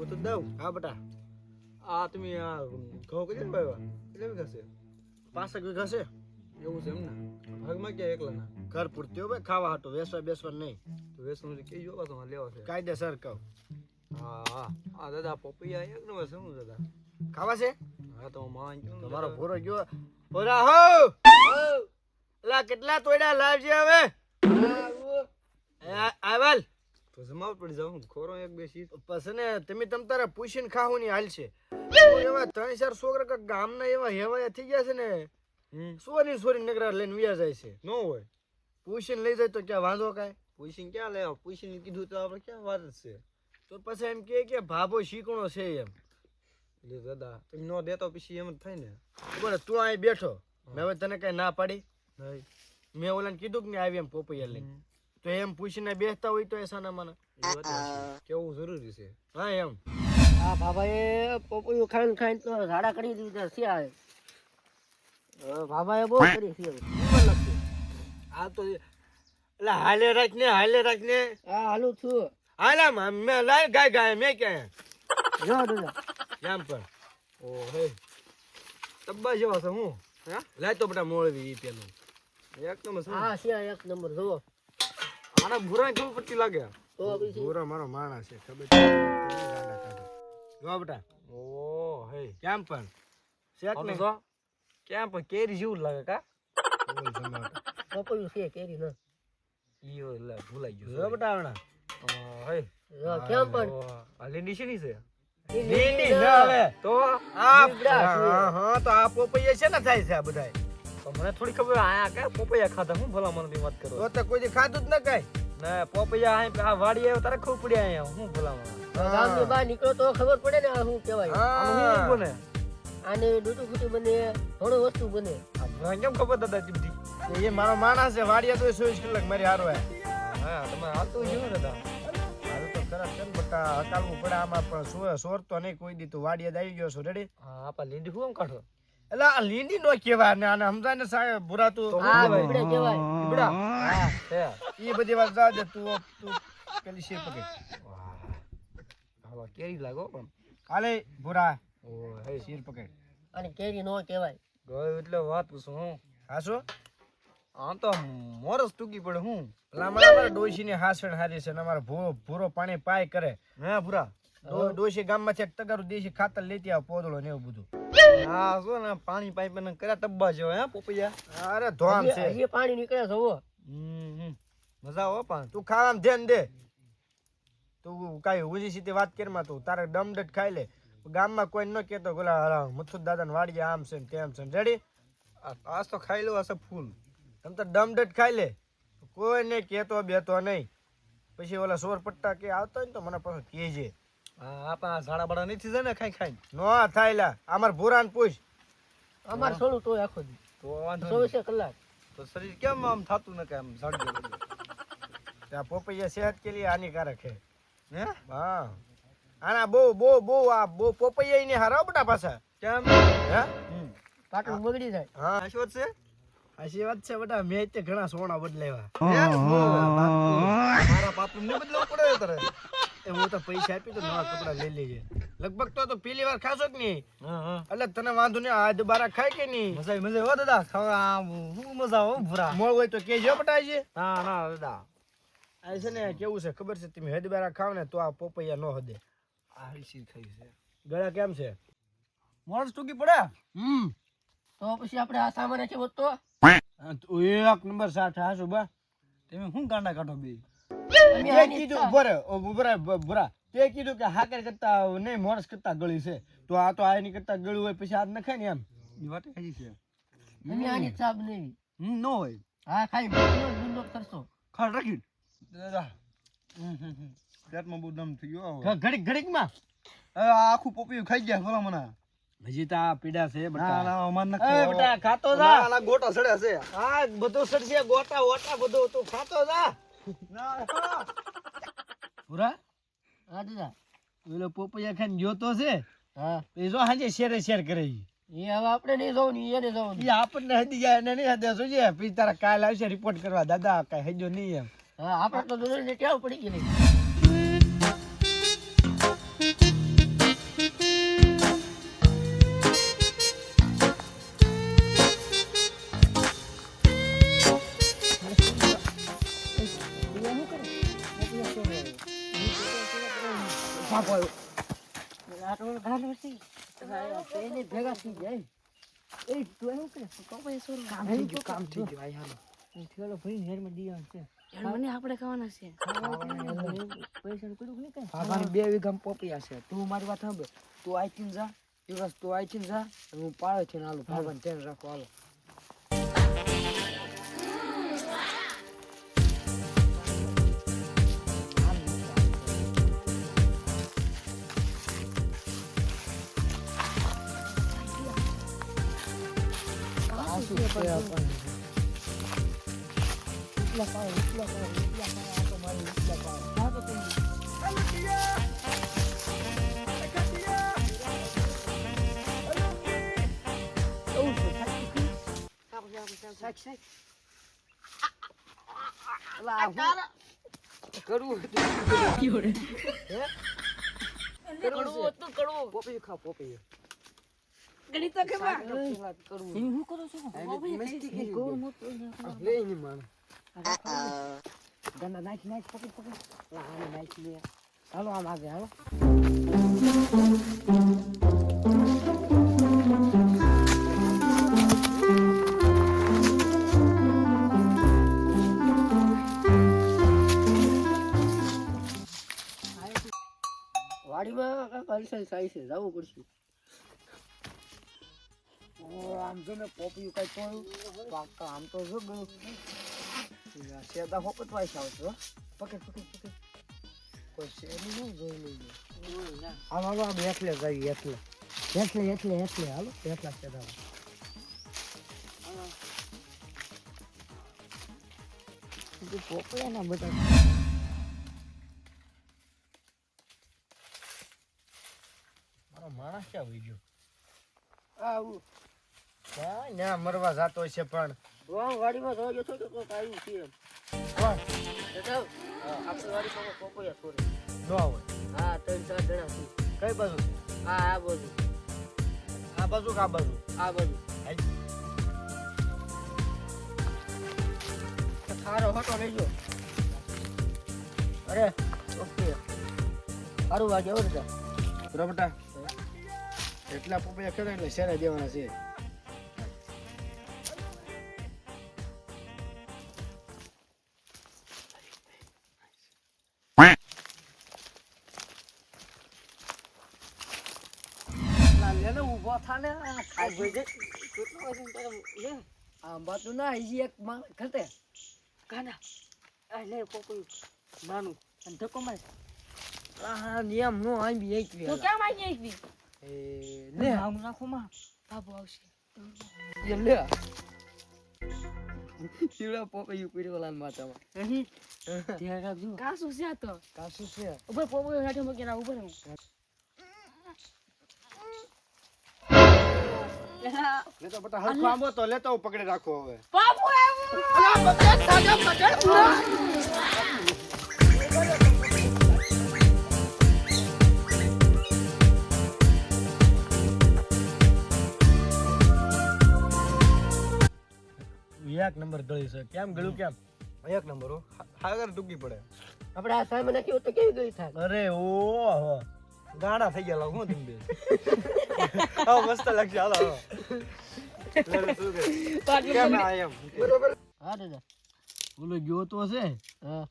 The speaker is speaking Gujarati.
હું તો દઉં હા બેટા આ તમે આ ઘઉં કેટલા વાવ્યા કેટલા વીઘા છે પાસઠ વીઘા છે એવું છે એમ ને ભાગમાં ક્યાં એકલા ના ઘર પૂરતી હો ભાઈ ખાવા હાટું વેસવા બેસવા નહીં તો વેસવાનું કે જો તમારે લેવા છે કાયદેસર કહું હા હા આ દાદા પપૈયા એક નંબર છે શું દાદા ખાવા છે હા તો માં તમારો ભોરો ગયો ભોરા હો એલા કેટલા તોડ્યા લાવજે હવે આવેલ તો જમાવ પડી જાવ ખોરો એક બે શીર પછી ને તમે તમ તારે પૂછીને ખાવું ની હાલ છે. એવા ત્રણ ચાર છોકરા કાંઈક ગામના એવા હેવાયા થઈ ગયા છે ને સોરી સોરી નગરા લઈને વ્યા જાય છે. ન હોય. પૂછીને લઈ જાય તો ક્યાં વાંધો કાંઈ? પૂછીને ક્યાં લેવા? પૂછીને કીધું તો આપણે ક્યાં વાત જ છે? તો પછી એમ કે કે ભાભો શીકણો છે એમ. એટલે દાદા તમે ન દેતો પછી એમ જ થાય ને. બોલે તું અહીં બેઠો. મેં હવે તને કઈ ના પાડી. નહીં. મેં ઓલાને કીધું કે આવી એમ પોપૈયા લઈને. તો એમ પૂછીને બેસતા હોય તો એ સાના મને. એ કેવું જરૂરી છે? હા એમ. આ બાબાએ પોપૈયું ખાઈને ખાઈને તો ઝાડા કરી દીધા છે બાબાએ બહુ કરી છે? આ તો એટલે હાલે રાખ ને હાલે રાખ ને હા હાલું છું. હાલા માં મેં લાય ગાય ગાય મેં ક્યાં? જો દાદા એમ પણ. ઓ હે તબ્બા જેવા છે હું. લાય તો બટા મોળવી ઈ પેલું. એક નંબર હા છે એક નંબર જુઓ. આના ભૂરા કેવું પટ્ટી લાગે? ભૂરા મારો માણસ છે ખબર. જો બેટા. ઓ હે. કેમ પણ? શેક ને? કેમ પણ કેરી જેવું લાગે કા. પોપૈયું છે કેરી ના. ઈ લે ભૂલાઈ જો બેટા હમણાં હે. જો કેમ પણ? આ લીંડી શેની છે? લીંડી લીંડી ના. ના. હવે. તો? આ હા હા તો આ પોપૈયા છે ને થાય છે આ બધાય? મને થોડી ખબર આયા કે? પોપૈયા ખાધા હું ભલા મને વાત કરો. તો તો કોઈ દી ખાધું જ ન કઈ? ને પોપૈયા અહીં આ વાડી આવ્યો તારે ખબર પડી આયા હું ભલા મને. ગામની બહાર નીકળો તો ખબર પડે ને આ શું કહેવાય. આનું હું બને આને દૂધું ફૂટી બને ઘણું વસ્તુ બને. આ કેમ ખબર દાદા ચીપટી એ મારો માણસ છે વાડિયા તો ચોવીસ કલાક મારી હારો હે હા તમારે હાલતું દાદા. છે ને બટા હકાલવું પડે આમાં પણ સો સોરતો નહીં કોઈ દીધું વાડિયા જ આવી ગયો છો રેડી હા આપા લીંડી હું કાઢો? એટલે આ લીંડી નો કેવાય ને આને સમજાય ને સાહેબ ભૂરા તું. હા બીબડા કેવાય બીબડા હા. એ બધી વાત જા દે તું તું પેલી શેર પકડ. હવા કેરી લાગો પણ. કાલે ભૂરા. ઓ હે. શેર પકડ. અને કેરી નો કેવાય ગયો એટલે વાત પૂછું હું. હાસો આમ તો મોરસ ટૂંકી પડે હું. એટલે અમારા અમારા ડોશીની હાસણ હારી છે ને અમારા ભૂરો ભૂરો પાણી પાય કરે. હે ભૂરા. ડોશી ગામમાંથી એક તગારું દેશી ખાતર લેતી આવ પોદળો ને એવું બધું. હા શું ને પાણી પાઇપ ને કર્યા ટબ્બા જેવા હે પોપૈયા? અરે ધોમ છે. એ પાણી નીકળે છે હમ. મજા આવે પણ. તું ખાવામાં ધ્યાન દે. તું કાંઈ ઉજી સીધી વાત કરીમાં તું તારે દમડટ ખાઈ લે. ગામમાં કોઈ ન કહેતો ગોલા મથુર દાદા વાડીએ આમ છે ને તેમ છે રેડી આજ તો ખાઈ લો હશે ફૂલ. તમ તો દમડટ ખાઈ લે. કોઈ ને કહેતો બેતો નહીં. પછી ઓલા સોર પટ્ટા કે આવતો હોય ને તો મને પાસે કહેજે. હા આપણા ઝાડા બડા નથી જાય ને ખાઈ ખાઈ નો થાયલા અમાર ભૂરાને પૂછ. અમાર સોલું તોય આખો દી. તો વાંધો નહીં. ચોવીસે કલાક. તો શરીર કેમ આમ થાતું ન કે આમ ઝાડ ત્યાં પોપૈયા સેહત કે લીએ હાનિકારક છે હે? હા. આના બહુ બહુ બહુ આ બહુ પોપૈયા ને હારા બટા પાછા. કેમ? હે? પાટલું બગડી જાય. હા. આ વાત છે? આશી વાત છે બટા મેં તે ઘણા સોના બદલાવ્યા. મારા બાપુ ને બદલાવું પડે તારે એ હું તો પૈસા આપી તો નવા કપડા લઈ લેજે. લગભગ તો તો પેલી વાર ખાશો કે નહીં. હા હા. એટલે તને વાંધો નહીં આ દબારા ખાય કે નહીં? મજા આવી મજા હો દાદા ખાવા હું મજા આવે હો ભૂરા. મોળ હોય તો કેજો પટાય છે ના ના દાદા. આ છે ને કેવું છે ખબર છે? તમે હદબારા ખાવ ને તો આ પોપૈયા નો હદે. આ હલસી થઈ છે. ગળા કેમ છે? મોરસ ટૂંકી પડે? હમ. તો પછી આપણે આ સામાન છે તો એક નંબર સાઠ હાસુ બા. તમે શું ગાંડા કાઢો બે? તે કીધું બરે બરા બરા તે કીધું કે હાકર કરતા નહીં મોરસ કરતા ગળી છે. તો આ તો આની કરતા ગળ્યું હોય પછી આ નખાય ને એમ. એ વાત હજી છે. મને આની ચા નહીં ન હોય. હા ખાઈ બુંદો કરશો. ખાડ રાખી. પેટમાં બહુ દમ થઈ ગયો. ઘડીક ઘડીકમાં આખું પોપીયું ખાઈ ગયા ભલા મને. હજી તો આ પીડા છે બટા. ના અમાર ન બેટા ખાતો જા. ના ગોટા સડ્યા છે. આ બધું સડશે ગોટા ઓટા બધું તું ખાતો જા. પૂરા? હા દાદા. પોપૈયા જોતો છે. હા. એ જો હાજે શેરે શેર કરે. એ હવે આપણે નહીં જવું ને એને જવું ઈ આપણને હદી જાય એને નહીં હદે. પછી તારા કાલ આવશે રિપોર્ટ કરવા. દાદા કઈ હજો નહીં એમ. હા આપણે તો ટેવ પડી ગઈ ભેગા. થઈ આપણે ખાવાના બે વીઘા પોપિયા છે તું મારી વાત સાંભળ તું આઈથી જા તું તું આઈથી જા હું પાડે છે હાલો ભાગવાન ધ્યાન રાખો હાલો આ હું કરવું હતું. કરવું ખા પોપૈયું ખાઓ, પોપૈયું. ગણિત તો પેલા કરવું. હું કરું છું કરી દે. આ લે ની માને. ગંદા નાખ, નાખ, પકડ, પકડ. અલા, આને નાખ લે. હાલો આમ આગે હાલો વાડીમાં કાંઈક થાય છે જવું પડશે આમ જો મેં કોપી કઈ તો આમ તો જો સેદા હોપત વાઈસ આવશે પકડ પકડ પકડ. કોઈ શેરનું નહીં જોઈ લઈએ. હાલો હાલો આમ એટલે જઈએ એટલે એટલે એટલે એટલે હાલો એટલા સેદા પોપયા ના બધા. માણસ ક્યાં ગયો? આવું. ના મરવા જાતો છે પણ. વાહ વાડીમાં જોજો છો કે કોક આવ્યું છે એમ. વાહ દાદા આપણી વાડીમાં કોકોયા છોરે ન હોય. હા ત્રણ ચાર જણા છે. કઈ બાજુ? હા આ બાજુ. આ બાજુ કા બાજુ? આ બાજુ. સારો હોટો લેજો અરે. ઓકે. સારું વાગે હો બરાબટા એટલા પપૈયા ખેડે એટલે શેરા દેવાના છે. લે ને ઊભો થા ને આ ખાઈ છે કેટલો વજન તારે લે. આ બાતું ના હજી એક માં ખતે. કાના આ લે પોપયું નાનું. અને ધક્કો મારે. આ નિયમ નો આવી એક તો કેમ માંગી એક વી? એ લે. આમ નાખો માં. બાબુ આવશે. એ લે. શિવડા પોપૈયું પીડ્યો લાલ માતામાં અહીં? ધ્યાન રાખજો. કાસુ છે તો? કાસુ છે? ઉભર પોપયું હાથે મગેના ઉભર હું લેતો બટા હરખો આંબો તો લેતો હું પકડી રાખો હવે. બાબુ આવ્યું એક નંબર ગળી છે. કેમ ગળ્યું કેમ? એક નંબર હો. હાગર ડૂબી પડે. આપણે આ સામે નાખ્યું તો કેવી ગઈ થાય? અરે ઓ ગાણા થઈ ગયા હું તમે હા મસ્ત લાગશે હાલો હા દાદા. ઓલો ગયો તો છે હા.